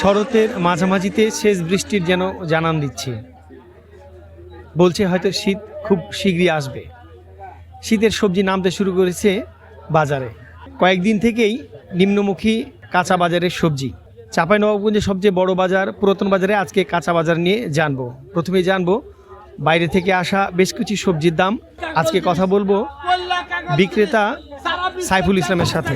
শরতের মাঝামাঝিতে শেষ বৃষ্টির যেন জানান দিচ্ছে। বলছে হয়তো শীত খুব শীঘ্রই আসবে। শীতের সবজি নামতে শুরু করেছে বাজারে। কয়েকদিন থেকেই নিম্নমুখী কাঁচা বাজারের সবজি। চাঁপাইনবাবগঞ্জের সবচেয়ে বড় বাজার, পুরাতন বাজারে আজকে কাঁচা বাজার নিয়ে জানব। প্রথমে জানব, বাইরে থেকে আসা বেশ কিছু সবজির দাম। আজকে কথা বলব বিক্রেতা সাইফুল ইসলামের সাথে।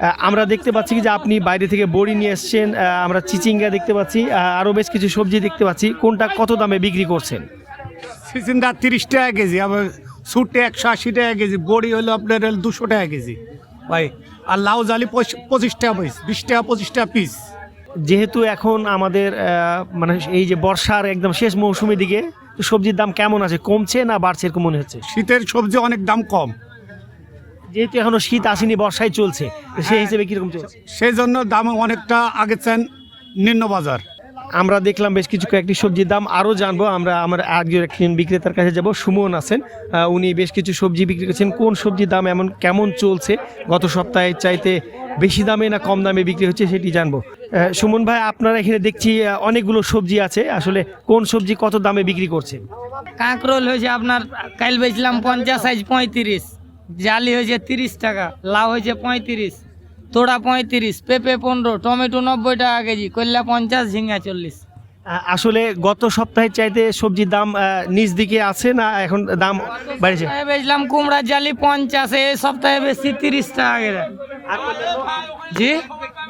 আমরা দেখতে পাচ্ছি যে আপনি বাইরে থেকে বড়ি নিয়ে এসছেন আমরা চিচিঙ্গা দেখতে পাচ্ছি আরও বেশ কিছু সবজি দেখতে পাচ্ছি। কোনটা কত দামে বিক্রি করছেন? চিচিঙ্গা তিরিশ টাকা কেজি আবার সুটে একশো আশি টাকা কেজি বড়ি হলো আপনার দুশো টাকা কেজি। ভাই আর লাউ জালি পঁচিশ- টাকা পিস বিশ টাকা পঁচিশ টাকা পিস যেহেতু এখন আমাদের মানে এই যে বর্ষার একদম শেষ মৌসুমের দিকে সবজির দাম কেমন আছে? কমছে না বাড়ছে এরকম মনে হচ্ছে? শীতের সবজি অনেক দাম কম। যেহেতু এখনও শীত আসেনি বর্ষায় চলছে তো সেই হিসেবে কীরকম চলছে? সেই জন্য দাম অনেকটা আগে চান নিম্ন বাজার। আমরা দেখলাম বেশ কিছু কয়েকটি সবজির দাম আরও জানব। আমরা আমার আগে একজন বিক্রেতার কাছে যাব সুমন আছেন। উনি বেশ কিছু সবজি বিক্রি করছেন। কোন সবজির দাম এমন কেমন চলছে? গত সপ্তাহে চাইতে বেশি দামে না কম দামে বিক্রি হচ্ছে সেটি জানব। সুমন ভাই আপনারা এখানে দেখছি অনেকগুলো সবজি আছে। আসলে কোন সবজি কত দামে বিক্রি করছেন কাঁকরোল হয়েছে আপনার কাল বেচলাম পঞ্চাশ সাইজ পঁয়ত্রিশ। জালি হয়েছে তিরিশ টাকা লাউ হয়েছে পঁয়ত্রিশ তোড়া পঁয়ত্রিশ পেঁপে পনেরো টমেটো নব্বই টাকা কেজি কল্যা পঞ্চাশ ঝিঙ্গা চল্লিশ। আসলে গত সপ্তাহের চাইতে সবজির দাম নিচ দিকে আছে না এখন দাম বাড়ছে সপ্তাহে বেচলাম কুমড়ার জালি পঞ্চাশে এই সপ্তাহে বেশি তিরিশ টাকা করে। জি?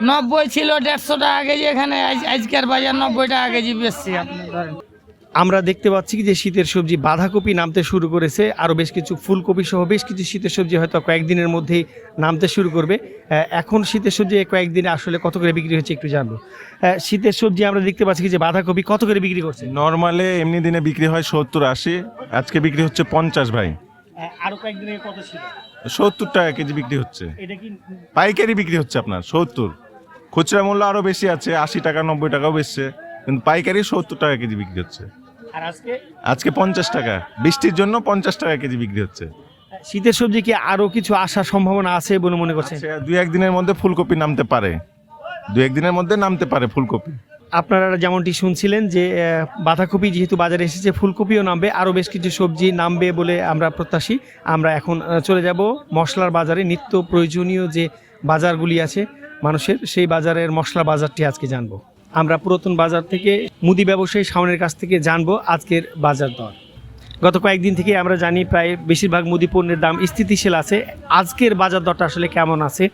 নব্বই ছিল দেড়শো টাকা কেজি এখানে আজ- আজকের বাজার নব্বই টাকা কেজি বেশি আপনি ধরেন। আমরা দেখতে পাচ্ছি যে শীতের সবজি বাঁধাকপি নামতে শুরু করেছে আরও বেশ কিছু ফুলকপি সহ বেশ কিছু শীতের সবজি হয়তো কয়েকদিনের মধ্যেই নামতে শুরু করবে। এখন শীতের সবজি কয়েকদিনে আসলে কত করে বিক্রি হচ্ছে একটু জানব। শীতের সবজি আমরা দেখতে পাচ্ছি যে বাঁধাকপি কত করে বিক্রি করছে? নর্মালে এমনি দিনে বিক্রি হয় সত্তর আশি আজকে বিক্রি হচ্ছে পঞ্চাশ ভাই। আরও কয়েকদিনে কত ছিল? সত্তর টাকা কেজি বিক্রি হচ্ছে। এটা কি পাইকারি বিক্রি হচ্ছে আপনার সত্তর। খুচরা মূল্য আরও বেশি আছে আশি টাকা নব্বই টাকাও বেচছে কিন্তু পাইকারি সত্তর টাকা কেজি বিক্রি হচ্ছে। আর আজকে? আজকে পঞ্চাশ টাকা। বৃষ্টির জন্য পঞ্চাশ টাকা কেজি বিক্রি হচ্ছে। শীতের সবজি কি আরও কিছু আসার সম্ভাবনা আছে বলে মনে করছেন? সে দুই একদিনের মধ্যে ফুলকপি নামতে পারে। দু একদিনের মধ্যে নামতে পারে ফুলকপি। আপনারা যেমনটি শুনছিলেন যে বাঁধাকপি যেহেতু বাজারে এসেছে ফুলকপিও নামবে আরও বেশ কিছু সবজি নামবে বলে আমরা প্রত্যাশী। আমরা এখন চলে যাব মশলার বাজারে। নিত্য প্রয়োজনীয় যে বাজারগুলি আছে মানুষের সেই বাজারের মশলা বাজারটি আজকে জানব। আমরা পুরাতন বাজার থেকে মুদি ব্যবসায়ী শাওনের কাছ থেকে জানব আজকের বাজার দর। গত কয়েকদিন থেকে আমরা জানি প্রায় বেশিরভাগ মুদি পণ্যের দাম স্থিতিশীল আছে। আজকের বাজার দরটা আসলে কেমন আছে?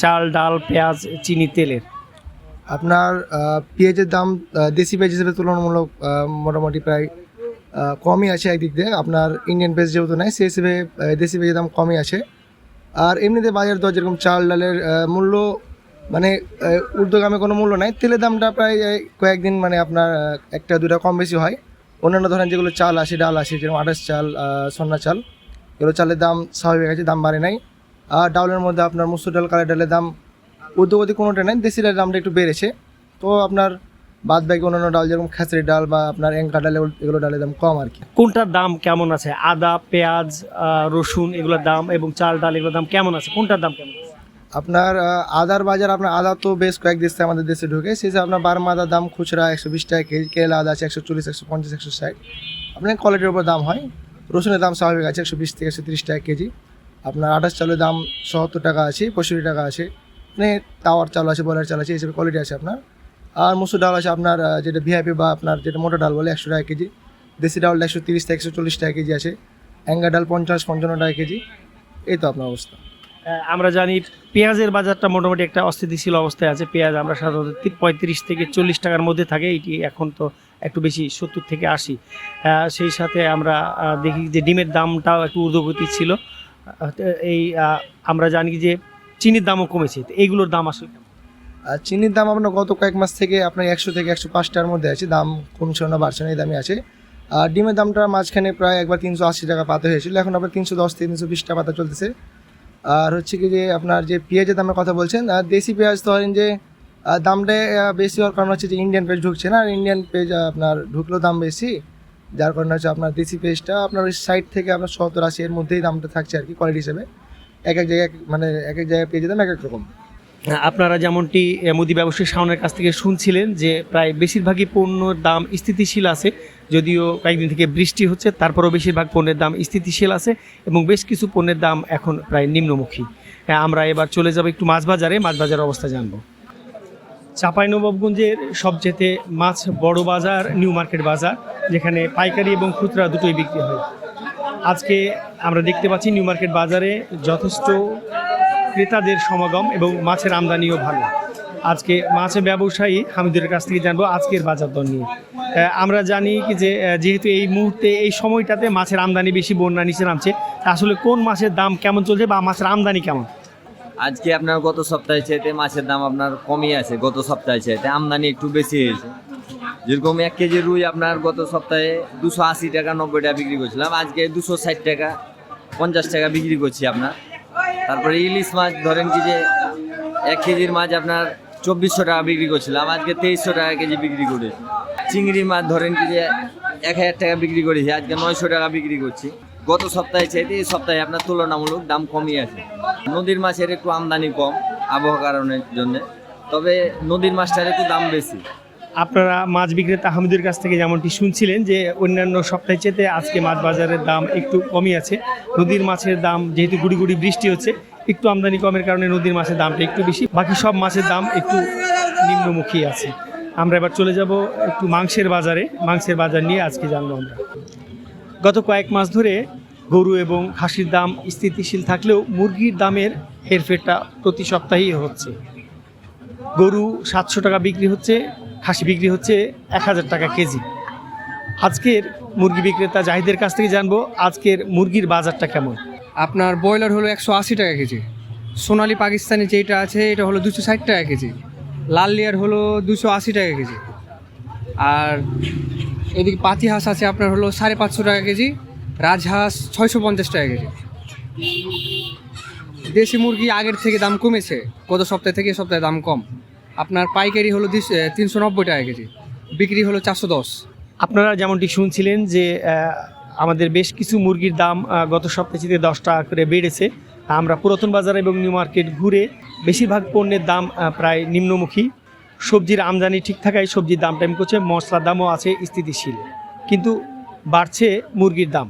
চাল, ডাল, পেঁয়াজ, চিনি, তেলের। আপনার পেঁয়াজের দাম দেশি পেঁয়াজ হিসেবে তুলনামূলক মোটামুটি প্রায় কমই আছে একদিক দিয়ে। আপনার ইন্ডিয়ান পেঁয়াজ যেহেতু নাই, সেই হিসেবে দেশি পেঁয়াজের দাম কমই আছে। আর এমনিতে বাজার দর যেরকম চাল, ডালের মূল্য মানে ঊর্ধ্বগামী কোনো মূল্য নাই। তেলের দামটা প্রায় কয়েকদিন মানে আপনার একটা দুটা কম বেশি হয়। অন্যান্য ধরেন যেগুলো চাল আসে ডাল আসে যেরকম আঠাশ চাল সন্না চাল, এগুলো চালের দাম স্বাভাবিক আছে, দাম বাড়ে নাই। আর ডাউলের মধ্যে আপনার মুসুর ডাল, কালের ডালের দাম ঊর্ধ্বগতি কোনোটা নেই, দেশি ডালের দামটা একটু বেড়েছে। তো আপনার বাদ বাকি অন্যান্য ডাল, যেরকম খেসারি ডাল বা আপনার এঙ্কা ডাল, এগুলো- ডালের দাম কম আর কি। কোনটার দাম কেমন আছে? আদা, পেঁয়াজ রসুন, এগুলোর দাম এবং চাল, ডাল, এগুলোর দাম কেমন আছে? কোনটার দাম কেমন? আপনার আদার বাজার আপনার আদা তো বেশ কয়েক দেশ, আমাদের দেশে ঢুকে। সেই আপনার বারমা আদার দাম খুচরা একশো বিশ টাকা কেজি, কেলা আদা আছে একশো চল্লিশ, একশো পঞ্চাশ, একশো ষাট। আপনার কোয়ালিটির উপর দাম হয়। রসুনের দাম স্বাভাবিক আছে একশো বিশ থেকে একশো তিরিশ টাকা কেজি। আপনার আঠাশ চালের দাম সত্তর টাকা আছে, পঁয়ষট্টি টাকা আছে। মানে টাওয়ার চাল আছে বলার চাল আছে, এই হিসেবে কোয়ালিটি আছে আপনার। আর মুসুর ডাল আছে আপনার যেটা ভিআইপি বা আপনার যেটা মোটা ডাল বলে একশো টাকা কেজি। দেশি ডাল একশো তিরিশ থেকে একশো চল্লিশ টাকা কেজি আছে। অ্যাঙ্গা ডাল পঞ্চাশ, পঞ্চান্ন টাকা কেজি। এই তো আপনার অবস্থা। আমরা জানি পেঁয়াজের বাজারটা মোটামুটি একটা অস্থিতিশীল অবস্থায় আছে। পেঁয়াজ আমরা সাধারণত পঁয়ত্রিশ থেকে চল্লিশ টাকার মধ্যে থাকে, এটি এখন তো একটু বেশি সত্তর থেকে আশি। সেই সাথে আমরা দেখি যে ডিমের দামটাও একটু ঊর্ধ্বগতি ছিল। এই আমরা জানি যে চিনির দামও কমেছে। এইগুলোর দাম আসলে? আর চিনির দাম আপনার গত কয়েক মাস থেকে আপনার একশো থেকে একশো পাঁচটার মধ্যে আছে। দাম কমছে না, বাড়ছে না, এই দামে আছে। আর ডিমের দামটা মাঝখানে প্রায় একবার তিনশো আশি টাকা পাতা হয়েছিল। এখন আপনার তিনশো দশ থেকে তিনশো বিশ টাকা পাতা চলতেছে। আর হচ্ছে কি যে আপনার যে পেঁয়াজের দামের কথা বলছেন, আর দেশি পেঁয়াজ ধরেন যে দামটা বেশি হওয়ার কারণ হচ্ছে যে ইন্ডিয়ান পেঁয়াজ ঢুকছে না, আর ইন্ডিয়ান পেঁয়াজ আপনার ঢুকলেও দাম বেশি, যার কারণে হচ্ছে আপনার দেশি পেঁয়াজটা আপনার ওই সাইড থেকে আপনার সত্তর আশি এর মধ্যেই দামটা থাকছে আর কি কোয়ালিটি হিসেবে। এক এক জায়গায় মানে এক এক জায়গায় পেঁয়াজের দাম এক এক রকম। আপনারা যেমনটি মুদি ব্যবসায়ী শাওনের কাছ থেকে শুনছিলেন যে প্রায় বেশিরভাগই পণ্যর দাম স্থিতিশীল আছে, যদিও কয়েকদিন থেকে বৃষ্টি হচ্ছে, তারপরও বেশিরভাগ পণ্যের দাম স্থিতিশীল আছে এবং বেশ কিছু পণ্যের দাম এখন প্রায় নিম্নমুখী। আমরা এবার চলে যাব একটু মাছ বাজারে মাছ বাজারের অবস্থা জানব। চাঁপাইনবাবগঞ্জের সবচেয়ে মাছ বড় বাজার, নিউ মার্কেট বাজার, যেখানে পাইকারি এবং খুচরা দুটোই বিক্রি হয়। আজকে আমরা দেখতে পাচ্ছি নিউ মার্কেট বাজারে যথেষ্ট ক্রেতাদের সমাগম এবং মাছের আমদানিও ভালো। আজকে মাছের ব্যবসায়ী হামিদুরের কাছ থেকে জানব আজকের বাজার দর নিয়ে। আমরা জানি কি যে যেহেতু এই মুহূর্তে, এই সময়টাতে মাছের আমদানি বেশি, বন্যা নিচে নামছে আসলে কোন মাছের দাম কেমন চলছে বা মাছের আমদানি কেমন? আজকে আপনার গত সপ্তাহে চাইতে মাছের দাম আপনার কমই আছে, গত সপ্তাহে চাইতে আমদানি একটু বেশি হয়েছে। যেরকম এক কেজি রুই আপনার গত সপ্তাহে দুশো আশি টাকা নব্বই টাকা বিক্রি করছিলাম, আজকে দুশো ষাট টাকা, পঞ্চাশ টাকা বিক্রি করছি আপনার। তারপরে ইলিশ মাছ, ধরেন কি যে এক কেজির মাছ আপনার চব্বিশশো টাকা বিক্রি করছিলাম আজকে তেইশশো টাকা কেজি বিক্রি করে। চিংড়ি মাছ, ধরেন কি যে এক হাজার টাকা বিক্রি করেছি, আজকে নয়শো টাকা বিক্রি করছি। গত সপ্তাহে চাইতে এই সপ্তাহে আপনার তুলনামূলক দাম কমই আছে। নদীর মাছের একটু আমদানি কম আবহাওয়া কারণের জন্য। তবে নদীর মাছটার একটু দাম বেশি। আপনারা মাছ বিক্রেতা হামিদের কাছ থেকে যেমনটি শুনছিলেন যে অন্যান্য সপ্তাহে চেতে আজকে মাছ বাজারের দাম একটু কমই আছে। নদীর মাছের দাম যেহেতু গুড়ি গুড়ি বৃষ্টি হচ্ছে, একটু আমদানি কমের কারণে নদীর মাছের দামটা একটু বেশি, বাকি সব মাছের দাম একটু নিম্নমুখী আছে। আমরা এবার চলে যাব একটু মাংসের বাজারে, মাংসের বাজার নিয়ে আজকে জানব আমরা। গত কয়েক মাস ধরে গরু এবং খাসির দাম স্থিতিশীল থাকলেও মুরগির দামের হেরফেরটা প্রতি সপ্তাহেই হচ্ছে। গরু সাতশো টাকা বিক্রি হচ্ছে খাসি বিক্রি হচ্ছে এক হাজার টাকা কেজি। আজকের মুরগি বিক্রেতা জাহিদের কাছ থেকে জানব আজকের মুরগির বাজারটা কেমন। আপনার ব্রয়লার হলো একশো আশি টাকা কেজি। সোনালি পাকিস্তানি যেটা আছে, এটা হলো দুশো ষাট টাকা কেজি। লাল লেয়ার হলো দুশো আশি টাকা কেজি। আর এদিকে পাতি হাঁস আছে, আপনার হলো সাড়ে পাঁচশো টাকা কেজি। রাজহাঁস ছয়শো পঞ্চাশ টাকা কেজি। দেশি মুরগি আগের থেকে দাম কমেছে, গত সপ্তাহ থেকে সপ্তাহে দাম কম। আপনার পাইকারি হলো তিনশো নব্বই টাকা কেজি, বিক্রি হলো চারশো দশ। আপনারা যেমনটি শুনছিলেন যে আমাদের বেশ কিছু মুরগির দাম গত সপ্তাহে দশ টাকা করে বেড়েছে। আমরা পুরাতন বাজার এবং নিউ মার্কেট ঘুরে বেশিরভাগ পণ্যের দাম প্রায় নিম্নমুখী। সবজির আমদানি ঠিক থাকায় সবজির দাম টাইম করছে, মশলার দামও আছে স্থিতিশীল। কিন্তু বাড়ছে মুরগির দাম।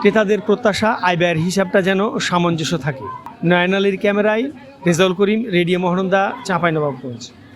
ক্রেতাদের প্রত্যাশা, আয় ব্যয়ের হিসাবটা যেন সামঞ্জস্য থাকে। নয়নালির ক্যামেরায় রেজাউল করিম, রেডিও মোহনদা চাঁপাইনবাবগঞ্জ।